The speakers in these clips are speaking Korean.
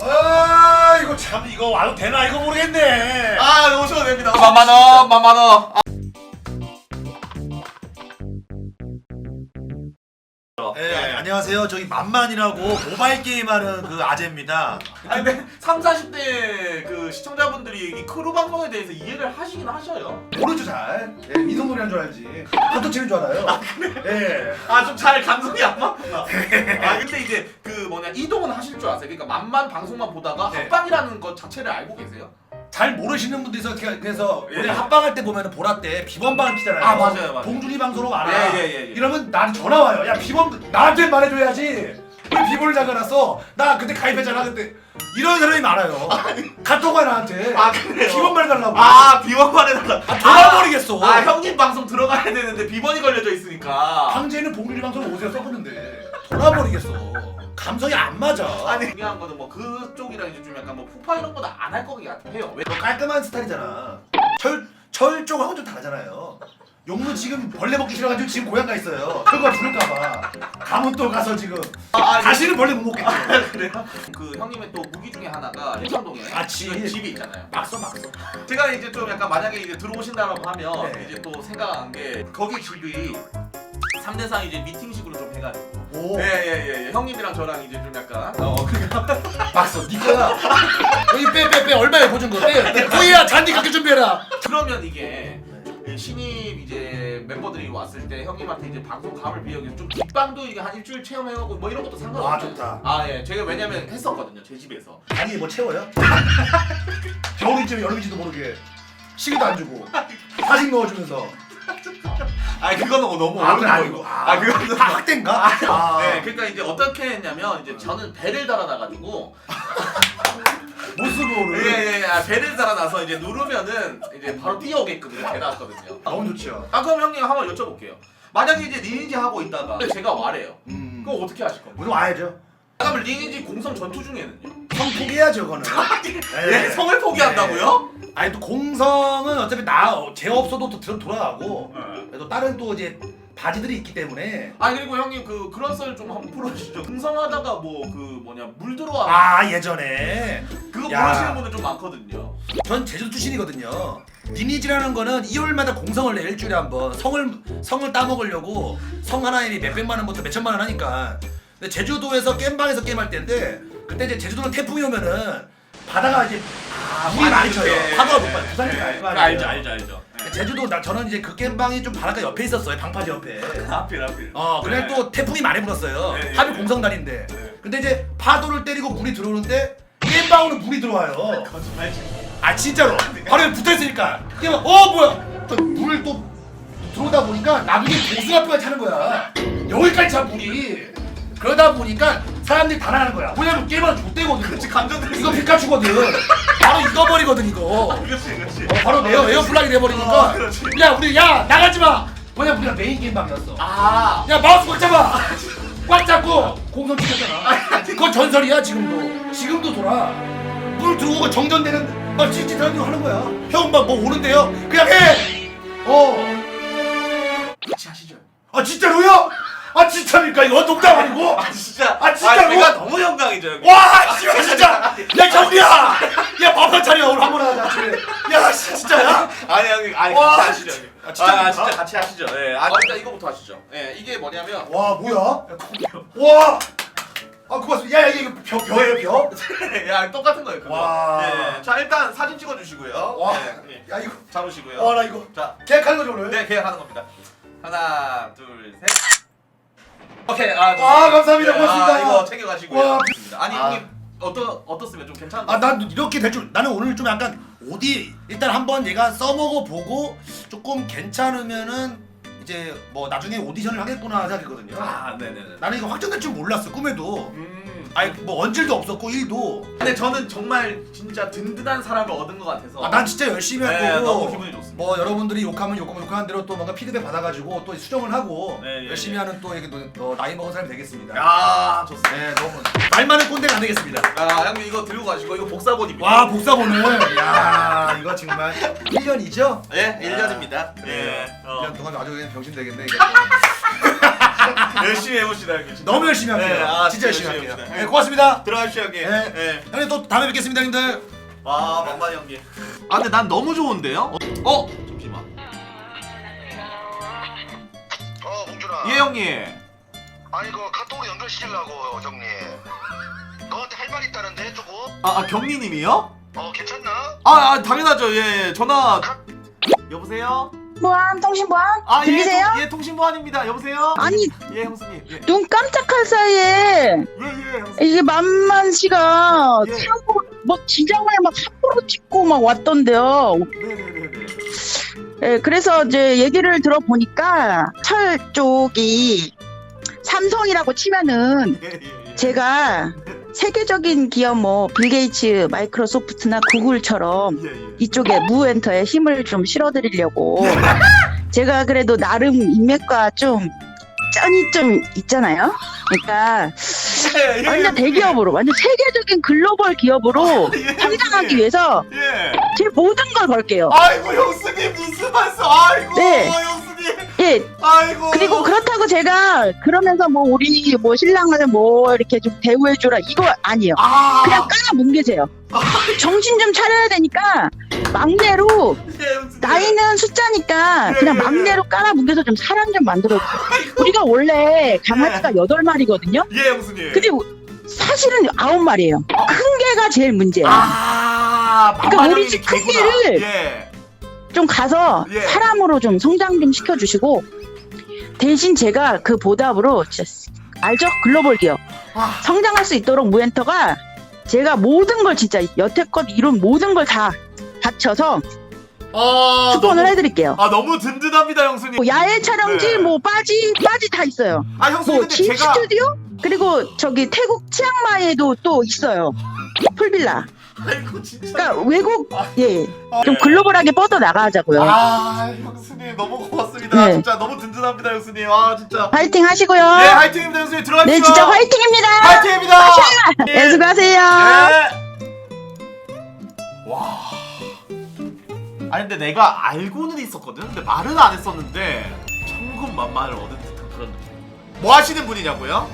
아 이거 참 이거 와도 되나 이거 모르겠네. 아 오셔도 됩니다. 만만원 만만원 예, 안녕하세요. 저기 만만이라고 모바일 게임하는 그 아재입니다. 아니 근데 3, 40대 그 시청자분들이 이 크루 방송에 대해서 이해를 하시긴 하셔요. 모르죠 잘. 예, 이성놀이 한줄 알지. 한도 치는 줄 알아요. 아 그래? 예. 아좀 잘 감성이 안 맞구나. 아 근데 이제 그 뭐냐 이동은 하실 줄 아세요? 그러니까 만만 방송만 보다가 네. 합방이라는 것 자체를 알고 계세요? 잘 모르시는 분도 있어. 그래서- 그래서 예. 우리 합방할 때 보면은 보라 때 비번방 키잖아요. 아, 맞아요, 맞아요. 동준이 방송으로 알아. 예, 예, 예, 예. 이러면 나한테 전화 와요. 야 비번 나한테 말해줘야지. 왜 비번을 잠가놨어? 나 그때 가입했잖아 그때. 이런 사람이 많아요. 카톡 와 나한테. 아, 그래요? 비번 말해달라고. 아 비번만 해달라. 아, 돌아버리겠어. 아 형님 방송 들어가야 되는데 비번이 걸려져 있으니까. 황제는 봉준이 방송 오세요 써보는데 돌아버리겠어. 감성이 안 맞아. 아니 중요한 거는 뭐 그쪽이랑 이제 좀 약간 뭐 푸파 이런 거는 안할 것 같긴 해요. 왜? 너 깔끔한 스타일이잖아. 철, 철 쪽하고 좀 다르잖아요. 용무 지금 벌레 먹기 싫어가지고 지금 고향 가 있어요. 혈관 부를까봐. 가면 또 가서 지금 아, 아, 다시는 벌레 못 먹겠지. 그래요? 그 형님의 또 무기 중에 하나가 해창동에 아, 집. 그 집이 있잖아요. 막써 막써. 제가 이제 좀 약간 만약에 이제 들어오신다라고 하면 네. 이제 또 생각한 게 거기 집이 3대상 이제 미팅식으로 좀 해가지고 오. 예예 예 예, 형님이랑 저랑 이제 좀 약간 어 그러니까 네 거야. 여기 빼 빼 빼 얼마에 보준 거 빼. 호이야 잔디 갖게 준비해라. 그러면 이게 신입 이제 멤버들이 왔을 때 형님한테 이제 방송 감을 비우기 좀 뒷방도 이게 한 일주일 체험해가고 뭐 이런 것도 상관없어요. 아, 좋다. 아예 제가 왜냐면 했었거든요 제 집에서. 아니 뭐 채워요? 겨울인지 여름인지도 모르게 시계도 안 주고 사진 넣어주면서. 아 그거는 너무 아, 어려운 그건 아니고. 거고. 아, 아 그거는 다 학대인가? 아, 네, 그러니까 이제 어떻게 했냐면 이제 저는 배를 달아놔가지고 모습으로. 예예예 아, 배를 달아놔서 이제 누르면은 이제 바로 뛰어오게끔 이렇게 해놨거든요. 너무 좋죠. 아 그럼 형님 한번 여쭤볼게요. 만약에 이제 리니지 하고 있다가 제가 와래요. 음. 그럼 어떻게 하실 겁니까? 우리 와야죠. 그러면 리니지 공성 전투 중에는요? 성 포기해야죠, 그거는. 예, 성을 포기한다고요? 아니 또 공성은 어차피 나제 없어도 또 들어 돌아가고 네. 또 다른 또 이제 바지들이 있기 때문에 아 그리고 형님 그 그런 썰 좀 한번 풀어주시죠. 공성하다가 뭐 그 뭐냐 물 들어와 아 예전에 그거 야. 모르시는 분들 좀 많거든요. 전 제주도 출신이거든요. 리니지라는 거는 2월마다 공성을 내 일주일에 한 번 성을 성을 따먹으려고 성 하나에 몇 백만 원부터 몇 천만 원 하니까. 근데 제주도에서 게임방에서 게임할 때인데 그때 이제 제주도는 태풍이 오면은 바다가 이제 물이 많이 쳐요. 예, 파도가 예, 높아요. 부산 쪽 예, 알거 알죠. 알죠 알죠. 예. 제주도 나 저는 이제 그 게임방이 좀 바닷가 옆에 있었어요. 방파제 옆에. 하필 하필. 어, 그날 네. 또 태풍이 많이 불었어요. 네, 네, 하필 네. 공성날인데. 네. 근데 이제 파도를 때리고 물이 들어오는데 게임방으로 물이 들어와요. 거짓말치. 아 진짜로. 바로 여기 붙어 있으니까. 게임 어 뭐야? 또 물을 또 들어오다 보니까 나중에 보수가표가 차는 거야. 여기까지 차 물이. 그러다 보니까 사람들이 다 나가는 거야. 뭐냐면 게임은 좆대거든. 그렇지 감정들 이거 피카츄거든. 바로 익어버리거든 이거. 그렇지 그렇지. 어, 바로 에어 에어플라이 돼버리니까. 어, 그렇지. 야 우리 야 나가지 마. 뭐냐 우리가 메인 게임방이었어. 아. 야 마우스 꽉 잡아 꽉 잡고 공성 찍혔잖아 그건 전설이야 지금도 지금도 돌아 물 들어오고 정전되는 막 찌릿하는 거 하는 거야 형 막 뭐 오는데요 그냥 해어아 같이 하시죠. 진짜로요? 아 진짜입니까 이거 농담 아니고 아 진짜. 아, 진짜로? 제가 너무 영광이죠. 형님. 와 씨발 진짜 야 경리야 야 밥한 차려 오늘 한번 하자 집에 야 씨, 진짜 야? 아니 형님 아니 와, 같이 하시죠. 형님. 아, 진짜입니까? 아, 진짜 같이 하시죠. 예. 아 일단 이거부터 하시죠. 예. 이게 뭐냐면 와 뭐야? 와 아, 고맙습니다. 야, 야, 이거 벼, 벼예요, 벼? 야 똑같은 거예요. 그거. 와. 예. 자 일단 사진 찍어주시고요. 와. 예. 예. 야, 이거. 잡으시고요. 와, 나 이거. 자. 계약하는 거죠, 오늘? 네 계약하는 겁니다. 하나 둘 셋. 오케이. 아, 아, 감사합니다. 아, 고맙습니다. 이거 챙겨가시고요. 와. 아니 아. 형님 어떠 어떻으면 좀 괜찮은가요? 아, 난 이렇게 될 줄. 나는 오늘 좀 약간 어디 일단 한번 얘가 써먹어 보고 조금 괜찮으면은 이제 뭐 나중에 오디션을 하겠구나 생각했거든요. 아 네네네. 나는 이거 확정될 줄 몰랐어 꿈에도. 음. 아니 뭐 언질도 없었고 일도. 근데 저는 정말 진짜 든든한 사람을 얻은 것 같아서. 아, 난 진짜 열심히 할 네, 거고. 너무 기분이 좋습니다. 뭐 여러분들이 욕하면 욕하면 욕하는 대로 또 뭔가 피드백 받아가지고 또 수정을 하고 네, 예, 열심히 예. 하는 또 이렇게 또, 어, 나이 먹은 사람이 되겠습니다. 야 좋습니다. 네, 너무 말 많은 꼰대가 안 되겠습니다. 아 형님 이거 들고 가시고 이거 복사본입니다. 와 복사본을 야 이거 정말 1년이죠? 예, 1년입니다. 네. 예. 어. 1년 동안 아주 그냥 병신 되겠네 이거. 열심히 해봅시다 형님. 진짜. 너무 열심히 할게요. 네, 아, 진짜 열심히 진짜 할게요. 열심히 네, 해봅시다. 고맙습니다. 들어가십시오 형님. 네. 네. 형님 또 다음에 뵙겠습니다, 형님들. 아 만만 형님. 아 근데 난 너무 좋은데요? 어? 어? 잠시만. 어, 봉준아. 예 형님. 아니 그 카톡으로 연결시키려고 정리. 너한테 할 말 있다는데 조금. 아, 아 경리님이요? 어, 괜찮나? 아, 아 당연하죠. 예, 예. 전화. 여보세요? 보안 통신 보안 아 들리세요? 예, 통- 예 통신보안입니다. 여보세요? 아니 예 형수님. 예. 눈 깜짝할 사이에 예, 예, 형수님. 이게 만만 씨가 예. 뭐 지장을 막 함부로 찍고 막 왔던데요. 네 네 네 네. 예, 그래서 이제 얘기를 들어보니까 철 쪽이 삼성이라고 치면은 예, 예, 예. 제가 세계적인 기업 뭐 빌게이츠, 마이크로소프트나 구글처럼 예, 예. 이쪽에 무엔터에 힘을 좀 실어드리려고 제가 그래도 나름 인맥과 좀 쩐이 좀 있잖아요. 그러니까 예, 예, 완전. 대기업으로 완전 세계적인 글로벌 기업으로 예, 성장하기. 위해서 예. 제 모든 걸 걸게요. 아이고 형수님 무슨 말씀? 아이고 네. 아이고. 그리고 그렇다고 제가 그러면서 뭐 우리 뭐 신랑을 뭐 이렇게 좀 대우해주라 이거 아니에요. 아. 그냥 깔아 뭉개세요. 정신 좀 차려야 되니까 막내로 예, 형수님. 나이는 숫자니까 예, 그냥 예, 막내로 깔아 뭉개서 좀 사람 좀 만들어 주세요. 우리가 원래 강아지가 여덟 마리거든요. 예 형수님. 근데 사실은 아홉 마리예요. 큰 개가 제일 문제예요. 아. 그러니까 우리 집 개구나. 큰개를 예. 좀 가서 예. 사람으로 좀 성장 좀 시켜주시고 대신 제가 그 보답으로 진짜 알죠? 글로벌 기업 아. 성장할 수 있도록 무엔터가 제가 모든 걸 진짜 여태껏 이룬 모든 걸 다 바쳐서 아. 수pon을 너무- 해드릴게요. 아 너무 든든합니다 형수님. 뭐 야외 촬영지, 네. 뭐 빠지, 빠지 다 있어요. 아 형수님 뭐 근데 진 제가 스튜디오 그리고 저기 태국 치앙마이에도 또 있어요. 풀빌라. 아이고 진짜. 그러니까 외국 예. 아, 좀 예. 글로벌하게 뻗어 나가자고요. 아 형수님 너무 고맙습니다. 네. 진짜 너무 든든합니다 형수님. 아 진짜. 화이팅 하시고요. 네 화이팅입니다 형수님 들어가십시오. 네, 진짜 화이팅입니다. 화이팅입니다. 네, 수고하세요. 네. 와. 아니 근데 내가 알고는 있었거든. 근데 말은 안 했었는데 천군만마를 얻은 듯한 그런 느낌. 뭐 하시는 분이냐고요?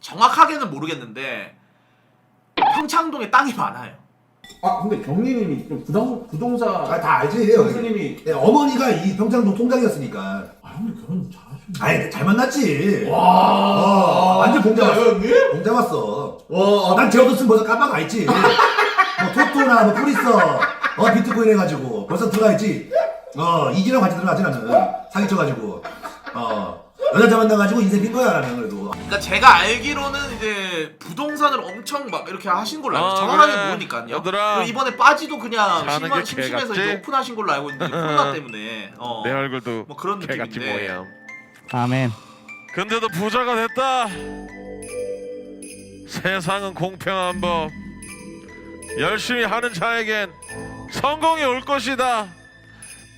정확하게는 모르겠는데 평창동에 땅이 많아요. 아 근데 경리님이 좀 부동 부동산 아, 다 알지. 선생님이 네, 어머니가 이 평창동 통장이었으니까. 아 형님 결혼 잘하시네. 아이, 잘 만났지. 와 어, 완전 봉자 왔어. 형님? 봉자 왔어. 와 어, 난 제어뒀으면 벌써 깜빡 가 있지. 뭐 토토나 뭐 프리서, 어 비트코인 해가지고 벌써 들어가 있지. 어 이지랑 같이 들어가지 나는 사기쳐가지고. 어 여자 만나가지고 인생 빈 거야 나는 그래도. 그러니까 제가 알기로는 이제 부동산을 엄청 막 이렇게 하신 걸로 알고 아, 정확하게 그래. 모르니까요. 얘들아. 그리고 이번에 빠지도 그냥 사는 심한 게 심심해서 개같지? 이제 오픈하신 걸로 알고 있는데 코로나 때문에 어. 내 얼굴도 뭐 그런 개같이 느낌인데. 뭐야. 아멘. 근데도 부자가 됐다. 세상은 공평한 법. 열심히 하는 자에겐 성공이 올 것이다.